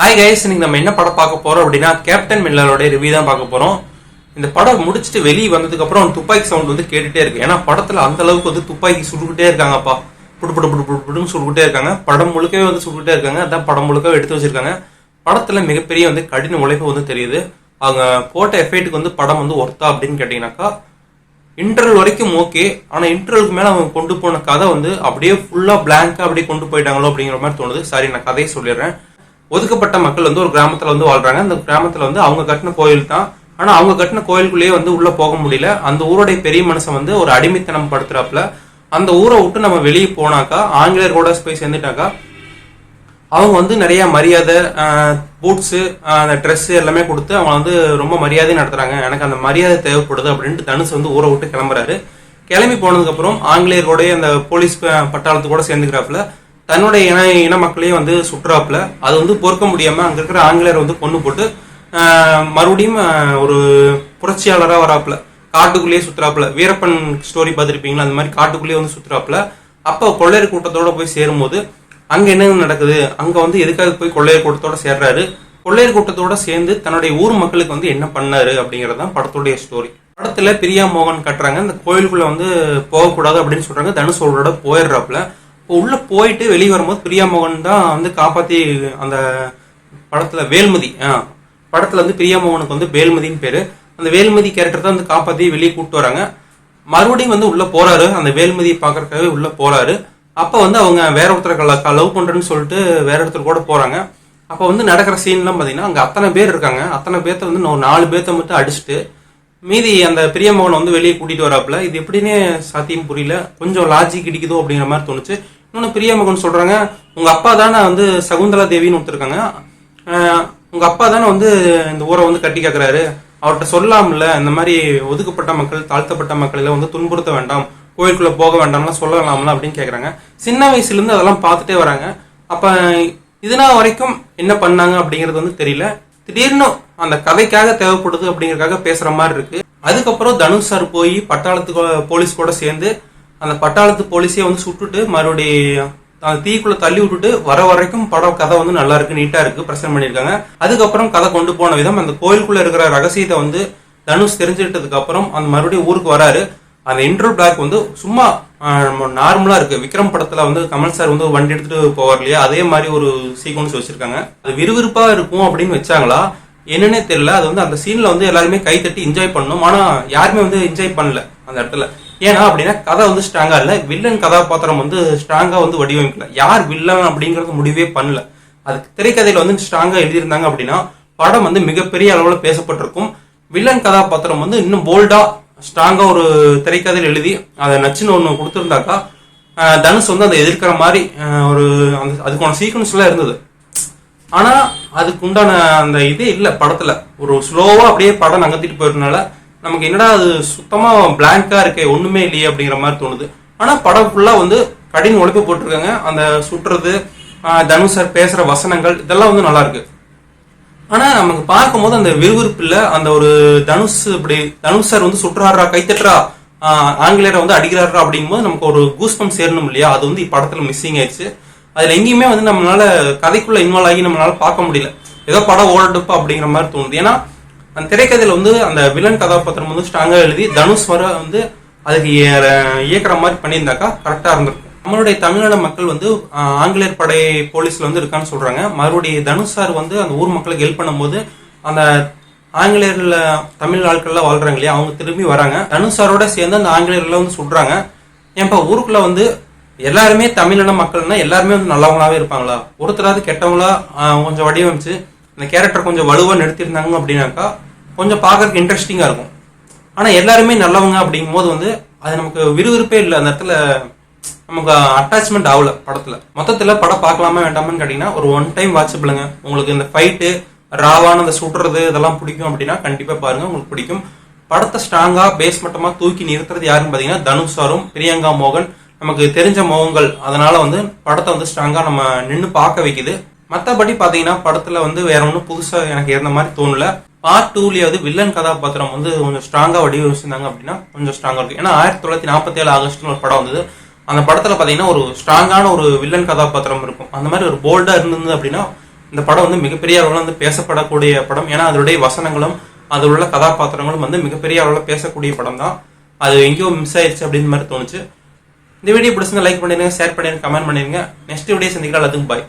Hi guys இன்னைக்கு நம்ம என்ன படம் பார்க்க போறோம் அப்படின்னா கேப்டன் மில்லரோட ரிவ்யூ தான் பார்க்க போறோம். இந்த படம் முடிச்சுட்டு வெளியே வந்ததுக்கு அப்புறம் துப்பாக்கி சவுண்ட் வந்து கேட்டுட்டே இருக்கு. ஏன்னா படத்துல அந்த அளவுக்கு வந்து துப்பாக்கி சுட்டுக்கிட்டே இருக்காங்கப்பா. புடு புடு புடு புடு புடுன்னு சுட்டுக்கிட்டே இருக்காங்க. படம் முழுக்கவே வந்து சுட்டுக்கிட்டே இருக்காங்க. அதான் படம் முழுக்கவே எடுத்து வச்சிருக்காங்க. படத்துல மிகப்பெரிய வந்து கடின உழைப்பு வந்து தெரியுது. அவங்க போட்ட எஃபெக்ட்டுக்கு வந்து படம் வந்து ஒர்த்தா அப்படின்னு கேட்டீங்கன்னாக்கா இன்டர்வல் வரைக்கும் ஓகே ஆனால் இன்டர்வலுக்கு மேலே அவங்க கொண்டு போன கதை வந்து அப்படியே ஃபுல்லாக பிளாங்காக அப்படியே கொண்டு போயிட்டாங்களோ அப்படிங்கிற மாதிரி தோணுது. சாரி நான் கதையை சொல்லிடுறேன். ஒதுக்கப்பட்ட மக்கள் வந்து ஒரு கிராமத்தில் வந்து வாழ்றாங்க. அந்த கிராமத்தில் வந்து அவங்க கட்டின கோயில் தான். ஆனால் அவங்க கட்டின கோயிலுக்குள்ளேயே வந்து உள்ளே போக முடியல. அந்த ஊருடைய பெரிய மனுஷன் வந்து ஒரு அடிமைத்தனம் படுத்துறாப்புல. அந்த ஊரை விட்டு நம்ம வெளியே போனாக்கா ஆங்கிலேயர்கோட போய் சேர்ந்துட்டாக்கா அவங்க வந்து நிறைய மரியாதை பூட்ஸு அந்த ட்ரெஸ்ஸு எல்லாமே கொடுத்து அவங்க வந்து ரொம்ப மரியாதை நடத்துகிறாங்க எனக்கு அந்த மரியாதை தேவைப்படுது அப்படின்ட்டு தனுஷ் வந்து ஊரை விட்டு கிளம்புறாரு. கிளம்பி போனதுக்கப்புறம் ஆங்கிலேயர்களுடைய அந்த போலீஸ் பட்டாளத்து கூட சேர்ந்துக்கிறாப்புல. தன்னுடைய இன இன மக்களையும் வந்து சுற்றுறாப்புல அது வந்து பொறுக்க முடியாம அங்க இருக்கிற ஆங்கிலேயர் வந்து கொண்டு போட்டு மறுபடியும் ஒரு புரட்சியாளராக வராப்புல. காட்டுக்குள்ளேயே சுத்துறாப்புல. வீரப்பன் ஸ்டோரி பார்த்துருப்பீங்களா? அந்த மாதிரி காட்டுக்குள்ளேயே வந்து சுற்றுறாப்புல அப்போ கொள்ளையர் கூட்டத்தோட போய் சேரும்போது அங்கே என்ன நடக்குது? அங்கே வந்து எதுக்காக போய் கொள்ளையர் கூட்டத்தோட சேர்றாரு? கொள்ளையர் கூட்டத்தோட சேர்ந்து தன்னுடைய ஊர் மக்களுக்கு வந்து என்ன பண்ணாரு அப்படிங்கிறது தான் படத்துடைய ஸ்டோரி படத்துல பிரியா மோகன் கட்டுறாங்க. இந்த கோயிலுக்குள்ள வந்து போகக்கூடாது அப்படின்னு சொல்றாங்க. தனுஷோட போயிடுறாப்புல. இப்போ உள்ள போயிட்டு வெளியே வரும்போது பிரியா மோகன் தான் வந்து காப்பாத்தி அந்த படத்துல வேல்மதி. ஆ, படத்துல வந்து பிரியா மோகனுக்கு வந்து வேல்மதின்னு பேரு. அந்த வேல்மதி கேரக்டர் தான் வந்து காப்பாத்தி வெளியே கூப்பிட்டு வராங்க. மறுபடியும் வந்து உள்ள போறாரு. அந்த வேல்மதியை பாக்குறதுக்காகவே உள்ள போறாரு. அப்ப வந்து அவங்க வேற ஒருத்தரை லவ் பண்றேன்னு சொல்லிட்டு வேற ஒருத்தர் கூட போறாங்க. அப்ப வந்து நடக்கிற சீன்லாம் பாத்தீங்கன்னா அங்க அத்தனை பேர் இருக்காங்க. அத்தனை பேர்த்த வந்து ஒரு நாலு பேர்த்த மட்டும் அடிச்சுட்டு மீதி அந்த பிரியமோகனை வந்து வெளியே கூட்டிட்டு வராப்புல. இது எப்படின்னு சாத்தியம் புரியல. கொஞ்சம் லாஜிக் இடிக்குதோ அப்படிங்கிற மாதிரி தோணுச்சு. இன்னொன்று பிரியமகன் சொல்கிறாங்க உங்கள் அப்பா தானே வந்து சகுந்தலா தேவின்னு ஒருத்தருக்காங்க. உங்கள் அப்பா தானே வந்து இந்த ஊரை வந்து கட்டி கேட்குறாரு அவர்கிட்ட சொல்லாமல இந்த மாதிரி ஒதுக்கப்பட்ட மக்கள் தாழ்த்தப்பட்ட மக்களை வந்து துன்புறுத்த வேண்டாம் கோயிலுக்குள்ளே போக வேண்டாம்லாம் சொல்லலாம்ல அப்படின்னு கேட்குறாங்க சின்ன வயசுலேருந்து அதெல்லாம் பார்த்துட்டே வராங்க. அப்போ இதுனா வரைக்கும் என்ன பண்ணாங்க அப்படிங்கிறது வந்து தெரியல. திடீர்னு அந்த கதைக்காக தேவைப்படுது அப்படிங்கிறக்காக பேசுகிற மாதிரி இருக்குது அதுக்கப்புறம் தனுஷ் சார் போய் பட்டாளத்து போலீஸ் கூட சேர்ந்து அந்த பட்டாளத்து போலீஸே வந்து சுட்டுட்டு மறுபடியும் அந்த தீக்குள்ள தள்ளி விட்டுட்டு வர வரைக்கும் படம் கதை வந்து நல்லா இருக்கு நீட்டா இருக்கு பிரசன்ட் பண்ணியிருக்காங்க. அதுக்கப்புறம் கதை கொண்டு போன விதம் அந்த கோயிலுக்குள்ள இருக்கிற ரகசியத்தை வந்து தனுஷ் தெரிஞ்சுக்கிட்டதுக்கு அப்புறம் அந்த மறுபடியும் ஊருக்கு வராரு. அந்த இன்ட்ரோ பிளாக் வந்து சும்மா நார்மலா இருக்கு. விக்ரம் படத்துல வந்து கமல் சார் வந்து வண்டி எடுத்துட்டு போவார் இல்லையா? அதே மாதிரி ஒரு சீக்வன்ஸ் வச்சிருக்காங்க. அது விறுவிறுப்பா இருக்கும் அப்படின்னு வச்சாங்களா? என்னன்னே தெரியல. அது வந்து அந்த சீன்ல வந்து எல்லாருமே கை தட்டி என்ஜாய் பண்ணணும். ஆனா யாருமே வந்து என்ஜாய் பண்ணல அந்த இடத்துல. ஏன்னா அப்படின்னா கதை வந்து ஸ்ட்ராங்கா இல்ல. வில்லன் கதாபாத்திரம் வந்து ஸ்ட்ராங்கா வந்து வடிவமைக்கல. யார் வில்லன் அப்படிங்கறது முடிவே பண்ணல. அதுக்கு திரைக்கதையில வந்து ஸ்ட்ராங்கா எழுதியிருந்தாங்க அப்படின்னா படம் வந்து மிகப்பெரிய அளவுல பேசப்பட்டிருக்கும். வில்லன் கதாபாத்திரம் வந்து இன்னும் போல்டா ஸ்ட்ராங்கா ஒரு திரைக்கதையில் எழுதி அதை நச்சுன்னு ஒன்று கொடுத்துருந்தாக்கா தனுஷ் வந்து அதை எதிர்க்கிற மாதிரி ஒரு அந்த அதுக்கான சீக்வன்ஸ்லாம் இருந்தது. ஆனால் அதுக்கு உண்டான அந்த இதே இல்லை படத்தில். ஒரு ஸ்லோவாக அப்படியே படம் நகர்த்திட்டு போயிருந்தனால நமக்கு என்னடா அது சுத்தமாக பிளாங்காக இருக்கே ஒன்றுமே இல்லையே அப்படிங்கிற மாதிரி தோணுது. ஆனால் படம் ஃபுல்லாக வந்து கடின உழைப்பு போட்டிருக்காங்க. அந்த சுட்டுறது தனுஷ் சார் பேசுகிற வசனங்கள் இதெல்லாம் வந்து நல்லாயிருக்கு ஆனால் நமக்கு பார்க்கும்போது அந்த விறுவிறுப்பு இல்லை. அந்த ஒரு தனுஷ் இப்படி தனுஷ் சார் வந்து சுற்றுறாரா கைத்தட்டுறா ஆங்கிலேயரை வந்து அடிக்கிறாரா அப்படிங்கும்போது நமக்கு ஒரு கூஸ்பம் சேரணும் இல்லையா? அது வந்து இப்படத்தில் மிஸ்ஸிங் ஆயிடுச்சு. அதில் எங்கேயுமே வந்து நம்மளால கதைக்குள்ளே இன்வால்வ் ஆகி நம்மளால பார்க்க முடியல. ஏதோ படம் ஓடட்டுப்பா அப்படிங்கிற மாதிரி தோணுது. ஏன்னா அந்த திரைக்கதையில வந்து அந்த வில்லன் கதாபாத்திரம் வந்து ஸ்ட்ராங்கா எழுதி தனுஷ் வர வந்து அதுக்கு இயக்குற மாதிரி பண்ணியிருந்தாக்கா கரெக்டா இருந்திருக்கும். நம்மளுடைய தமிழ்நாடு மக்கள் வந்து ஆங்கிலேயர் படை போலீஸ்ல வந்து இருக்கான்னு சொல்றாங்க. மறுபடியும் தனுஷ் சார் வந்து அந்த ஊர் மக்களுக்கு ஹெல்ப் பண்ணும்போது அந்த ஆங்கிலேயர்ல தமிழ் ஆட்கள்லாம் வாழ்றாங்க இல்லையா அவங்க திரும்பி வராங்க. தனுஷ் சாரோட சேர்ந்து அந்த ஆங்கிலேயர்ல வந்து சொல்றாங்க ஏன்பா ஊருக்குள்ள வந்து எல்லாருமே தமிழின மக்கள்னா எல்லாருமே வந்து நல்லவங்களாவே இருப்பாங்களா? ஒருத்தராவது கெட்டவங்களா கொஞ்சம் வடிவமைச்சு அந்த கேரக்டர் கொஞ்சம் வலுவாக நிறுத்தியிருந்தாங்க அப்படின்னாக்கா கொஞ்சம் பார்க்கறதுக்கு இன்ட்ரெஸ்டிங்காக இருக்கும். ஆனால் எல்லாருமே நல்லவங்க அப்படிங்கும் போது வந்து அது நமக்கு விறுவிறுப்பே இல்லை. அந்த இடத்துல நமக்கு அட்டாச்மெண்ட் ஆகல படத்தில். மொத்தத்தில் படம் பார்க்கலாமா வேண்டாமான்னு கேட்டிங்கன்னா ஒரு ஒன் டைம் வாட்சபிளுங்க உங்களுக்கு இந்த ஃபைட்டு ராவான அந்த சுடுறது இதெல்லாம் பிடிக்கும் அப்படின்னா கண்டிப்பாக பாருங்கள் உங்களுக்கு பிடிக்கும். படத்தை ஸ்ட்ராங்காக பேஸ் மட்டமாக தூக்கி நிறுத்துறது யாருன்னு பார்த்தீங்கன்னா தனுஷ் சாரும் பிரியங்கா மோகன். நமக்கு தெரிஞ்ச முகங்கள் அதனால வந்து படத்தை வந்து ஸ்ட்ராங்காக நம்ம நின்று பார்க்க வைக்குது. மற்றபடி பார்த்தீங்கன்னா படத்தில் வந்து வேற ஒன்றும் புதுசாக எனக்கு இருந்த மாதிரி தோணல. பார்ட் வந்து வில்லன் கதாபாத்திரம் வந்து கொஞ்சம் ஸ்ட்ராங்காக வடிவமைச்சிருந்தாங்க அப்படின்னா கொஞ்சம் ஸ்ட்ராங்காக இருக்கும். ஏன்னா ஆயிரத்தி தொள்ளாயிரத்தி நாற்பத்தி ஏழு ஆகஸ்ட்னு ஒரு படம் வந்தது. அந்த படத்தில் பார்த்தீங்கன்னா ஒரு ஸ்ட்ராங்கான ஒரு வில்லன் கதாபாத்திரம் இருக்கும். அந்த மாதிரி ஒரு போல்டாக இருந்தது அப்படின்னா இந்த படம் வந்து மிகப்பெரிய அளவில் வந்து பேசப்படக்கூடிய படம். ஏன்னா அதனுடைய வசனங்களும் அதில் உள்ள கதாபாத்திரங்களும் வந்து மிகப்பெரிய அளவில் பேசக்கூடிய படம் தான். அது எங்கேயோ மிஸ் ஆயிடுச்சு அப்படின்னு மாதிரி தோணுச்சு. இந்த வீடியோ பிடிச்சிருந்தா லைக் பண்ணிடுங்க ஷேர் பண்ணிடுங்க கமெண்ட் பண்ணிடுங்க. நெக்ஸ்ட் வீடியோ சந்திக்கலாம். எல்லாத்துக்கும் பாய்